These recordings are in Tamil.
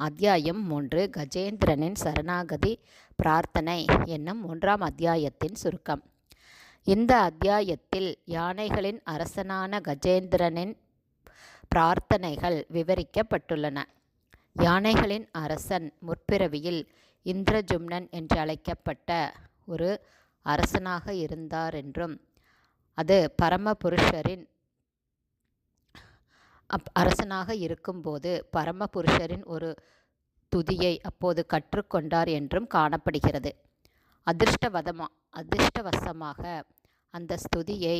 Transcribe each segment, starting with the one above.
அத்தியாயம் மூன்று கஜேந்திரனின் சரணாகதி பிரார்த்தனை என்னும் மூன்றாம் அத்தியாயத்தின் சுருக்கம். இந்த அத்தியாயத்தில் யானைகளின் அரசனான கஜேந்திரனின் பிரார்த்தனைகள் விவரிக்கப்பட்டுள்ளன. யானைகளின் அரசன் முற்பிறவியில் இந்திரஜும்னன் என்று அழைக்கப்பட்ட ஒரு அரசனாக இருந்தார் என்றும் அது பரமபுருஷரின் அப் அரசனாக இருக்கும்போது பரமபுருஷரின் ஒரு துதியை அப்போது கற்றுக்கொண்டார் என்றும் காணப்படுகிறது. அதிர்ஷ்டவதமா அதிர்ஷ்டவசமாக அந்த ஸ்துதியை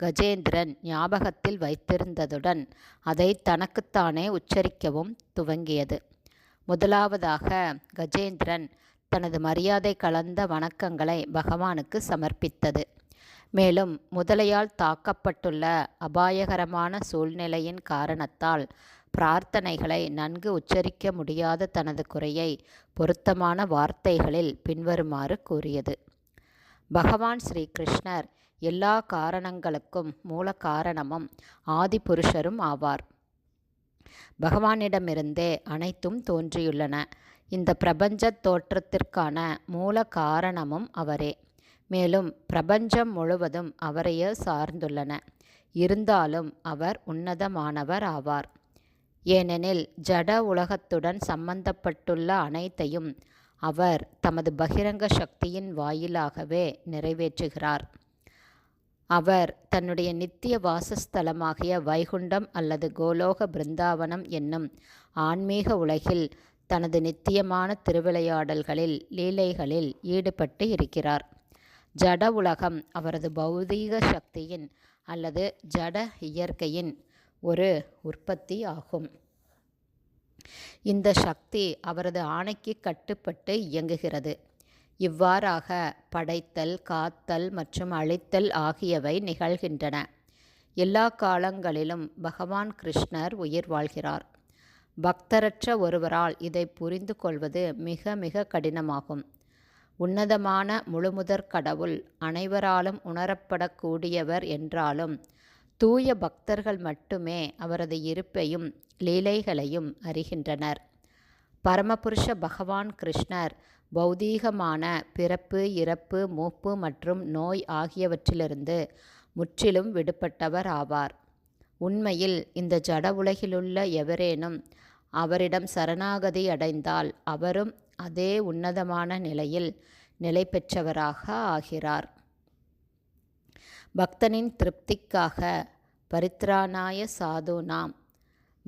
கஜேந்திரன் ஞாபகத்தில் வைத்திருந்ததுடன் அதை தனக்குத்தானே உச்சரிக்கவும் துவங்கியது. முதலாவதாக கஜேந்திரன் தனது மரியாதை கலந்த வணக்கங்களை பகவானுக்கு சமர்ப்பித்தது. மேலும் முதலையால் தாக்கப்பட்டுள்ள அபாயகரமான சூழ்நிலையின் காரணத்தால் பிரார்த்தனைகளை நன்கு உச்சரிக்க முடியாத தனது குறையை பொருத்தமான வார்த்தைகளில் பின்வருமாறு கூறியது. பகவான் ஸ்ரீ கிருஷ்ணர் எல்லா காரணங்களுக்கும் மூல காரணமும் ஆதிபுருஷரும் ஆவார். பகவானிடமிருந்தே அனைத்தும் தோன்றியுள்ளன. இந்த பிரபஞ்ச தோற்றத்திற்கான மூல காரணமும் அவரே. மேலும் பிரபஞ்சம் முழுவதும் அவரையே சார்ந்துள்ளன. இருந்தாலும் அவர் உன்னதமானவர் ஆவார். ஏனெனில் ஜட உலகத்துடன் சம்பந்தப்பட்டுள்ள அனைத்தையும் அவர் தமது பகிரங்க சக்தியின் வாயிலாகவே நிறைவேற்றுகிறார். அவர் தன்னுடைய நித்திய வாசஸ்தலமாகிய வைகுண்டம் அல்லது கோலோக பிருந்தாவனம் என்னும் ஆன்மீக உலகில் தனது நித்தியமான திருவிளையாடல்களில் லீலைகளில் ஈடுபட்டு இருக்கிறார். ஜட உலகம் அவரது பௌதீக சக்தியின் அல்லது ஜட இயற்கையின் ஒரு உற்பத்தி ஆகும். இந்த சக்தி அவரது ஆணைக்கு கட்டுப்பட்டு இயங்குகிறது. இவ்வாறாக படைத்தல் காத்தல் மற்றும் அழித்தல் ஆகியவை நிகழ்கின்றன. எல்லா காலங்களிலும் பகவான் கிருஷ்ணர் உயிர் வாழ்கிறார். பக்தரற்ற ஒருவரால் இதை புரிந்து கொள்வது மிக மிக கடினமாகும். உன்னதமான முழுமுதற் கடவுள் அனைவராலும் உணரப்படக்கூடியவர் என்றாலும் தூய பக்தர்கள் மட்டுமே அவரது இருப்பையும் லீலைகளையும் அறிகின்றனர். பரமபுருஷ பகவான் கிருஷ்ணர் பௌதீகமான பிறப்பு இறப்பு மூப்பு மற்றும் நோய் ஆகியவற்றிலிருந்து முற்றிலும் விடுபட்டவர் ஆவார். உண்மையில் இந்த ஜட உலகிலுள்ள எவரேனும் அவரிடம் சரணாகதி அடைந்தால் அவரும் அதே உன்னதமான நிலையில் நிலை பெற்றவராக ஆகிறார். பக்தனின் திருப்திக்காக பரித்ராணாய சாதுனாம்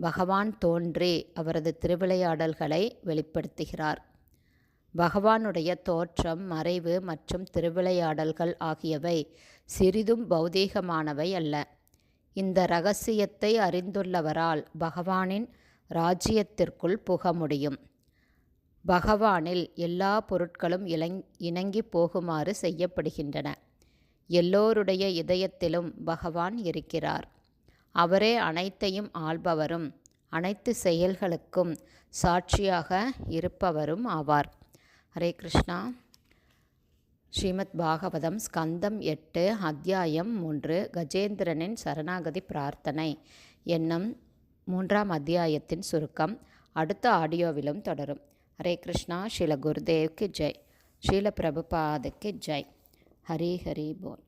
பகவான் தோன்றி அவரது திருவிளையாடல்களை வெளிப்படுத்துகிறார். பகவானுடைய தோற்றம் மறைவு மற்றும் திருவிளையாடல்கள் ஆகியவை சிறிதும் பௌதீகமானவை அல்ல. இந்த ரகசியத்தை அறிந்துள்ளவரால் பகவானின் ராஜ்யத்திற்குள் புக முடியும். பகவானில் எல்லா பொருட்களும் இலங் இணங்கி போகுமாறு செய்யப்படுகின்றன. எல்லோருடைய இதயத்திலும் பகவான் இருக்கிறார். அவரே அனைத்தையும் ஆள்பவரும் அனைத்து செயல்களுக்கும் சாட்சியாக இருப்பவரும் ஆவார். ஹரே கிருஷ்ணா. ஸ்ரீமத் பாகவதம் ஸ்கந்தம் எட்டு அத்தியாயம் மூன்று கஜேந்திரனின் சரணாகதி பிரார்த்தனை என்னும் மூன்றாம் அத்தியாயத்தின் சுருக்கம் அடுத்த ஆடியோவிலும் தொடரும். ஹரே கிருஷ்ணா ஸ்ரீல குருதேவ்க்கு ஜெய். ஸ்ரீல பிரபுபாதுக்கு ஜெய். ஹரி ஹரி போல்.